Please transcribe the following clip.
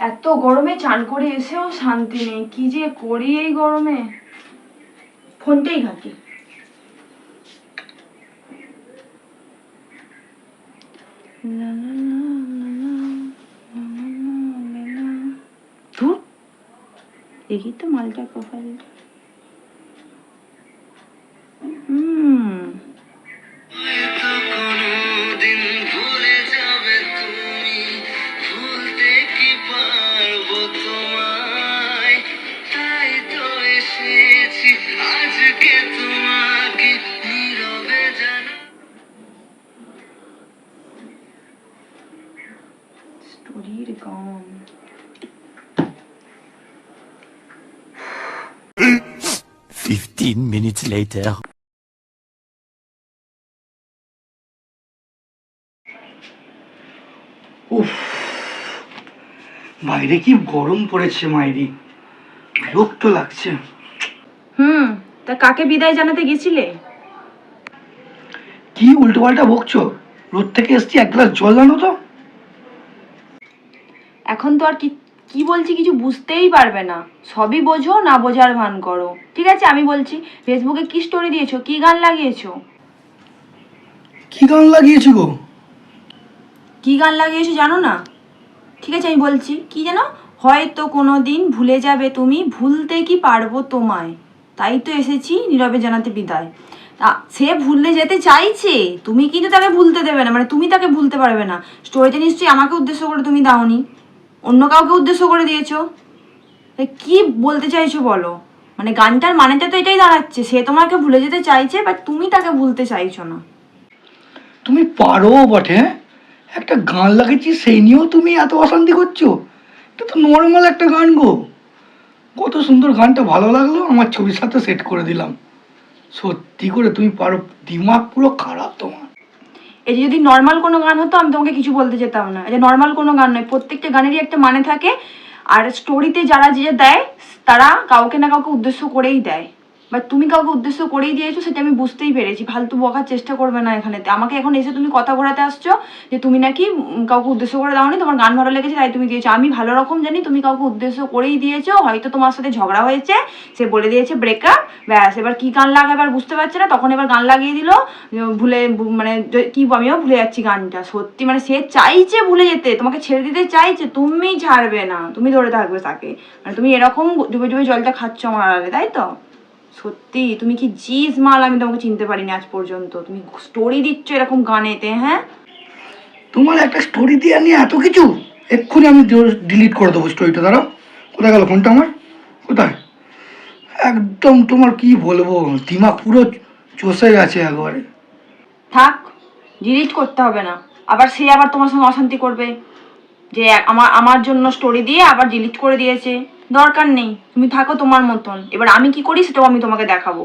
এত গরমে চান করে এসেও শান্তি নেই। কি যে করি এই গরমে? ফোনটাই ঘাটি। দেখি তো মালটার প্রোফাইলটা তোমায় তাই তো এসেছি। আজকে তোমাকে নীরবে জানা স্টোরির গান। Fifteen minutes later. উফ বাইরে কি গরম পড়েছে মাইরি। বিরক্ত লাগছে। হুম তা কাকে বিদায় জানাতে গেছিলে? কি উল্টো পাল্টা বকছো? রোদ থেকে এসছি এক গ্লাস জল জানো তো। এখন তো আর কি কি বলছি কিছু বুঝতেই পারবে না। সবই বোঝো না বোঝার ভান করো। ঠিক আছে আমি বলছি ফেসবুকে কি স্টোরি দিয়েছ? কি গান লাগিয়েছো? কি গান লাগিয়েছি গো? কি গান লাগিয়েছো জানো না? ঠিক আছে, আমি বলছি, কি যেন? হয়তো কোনো দিন ভুলে যাবে তুমি, ভুলতে কি পারব তোমায়? তাই তো এসেছি, নীরবে জানাতে বিদায়। তা সে ভুলে যেতে চাইছে, তুমি কিন্তু তাকে ভুলতে দেবে না মানে তুমি তাকে ভুলতে পারবে না। স্টোরিতে নিশ্চয়ই আমাকে উদ্দেশ্য করে তুমি দাওনি। অন্য কাউকে উদ্দেশ্য করে দিয়েছ? কি বলতে চাইছো বলো? মানে গানটার মানেটা তো এটাই দাঁড়াচ্ছে, সে তোমাকে ভুলে যেতে চাইছে বাট তুমি তাকে ভুলতে চাইছো না। তুমি পারো বটে হ্যাঁ? একটা গান লাগিয়েছি, সেই নিয়েও তুমি এত অশান্তি করছ? এটা তো নর্মাল একটা গান গো। কত সুন্দর গানটা, ভালো লাগল, আমার ছবির সাথে সেট করে দিলাম। সত্যি করে তুমি পারো, দিমাগ পুরো খারাপ তোমার। এই যে যদি নর্মাল কোনো গান হতো, আমি তোমাকে কিছু বলতে যেতাম না। এই যে নর্মাল কোনো গান নয়, প্রত্যেকটা গানেরই একটা মানে থাকে। আর স্টোরিতে যারা যে যে দেয়, তারা কাউকে না কাউকে উদ্দেশ্য করেই দেয়। বাট তুমি কাউকে উদ্দেশ্য করেই দিয়েছ, সেটা আমি বুঝতেই পেরেছি। ফালতু বকার চেষ্টা করবে না এখানেতে। আমাকে এখন এসে তুমি কথা ঘোরাতে আসছো যে তুমি নাকি কাউকে উদ্দেশ্য করে দাওনি, তোমার গান ভালো লেগেছে তাই তুমি দিয়েছ। আমি ভালো রকম জানি, তুমি কাউকে উদ্দেশ্য করেই দিয়েছ, হয়তো তোমার সাথে ঝগড়া হয়েছে, সে বলে দিয়েছে ব্রেকআপ ব্যাস, এবার কি গান লাগাবে এবার বুঝতে পারছে না, তখন এবার গান লাগিয়ে দিল ভুলে মানে কি আমিও ভুলে যাচ্ছি গানটা, সত্যি মানে সে চাইছে ভুলে যেতে, তোমাকে ছেড়ে দিতে চাইছে, তুমি ছাড়বে না, তুমি ধরে থাকবে তাকে। মানে তুমি এরকম ডুবে ডুবে জলটা খাচ্ছ আমার আড়ালে, তাই তো? সত্যি তুমি কি জিজ মাল? আমি তোমাকে চিনতে পারিনি আজ পর্যন্ত। তুমি স্টোরি দিচ্ছ এরকম গানেতে হ্যাঁ? তোমার একটা স্টোরি দিয়ে নিয়ে এত কিছু? এক্ষুনি আমি ডিলিট করে দেবো স্টোরিটা দাঁড়াও। কোথায় গেল ফোনটা আমার? কোথায়? একদম তোমার কি বলব? দিমাগ পুরো চষে গেছে একবারে। থাক ডিলিট করতে হবে না। আবার সে আবার তোমার সঙ্গে অশান্তি করবে। যে আমার আমার জন্য স্টোরি দিয়ে আবার ডিলিট করে দিয়েছে। দরকার নেই তুমি থাকো তোমার মতন। এবার আমি কি করি সেটাও আমি তোমাকে দেখাবো।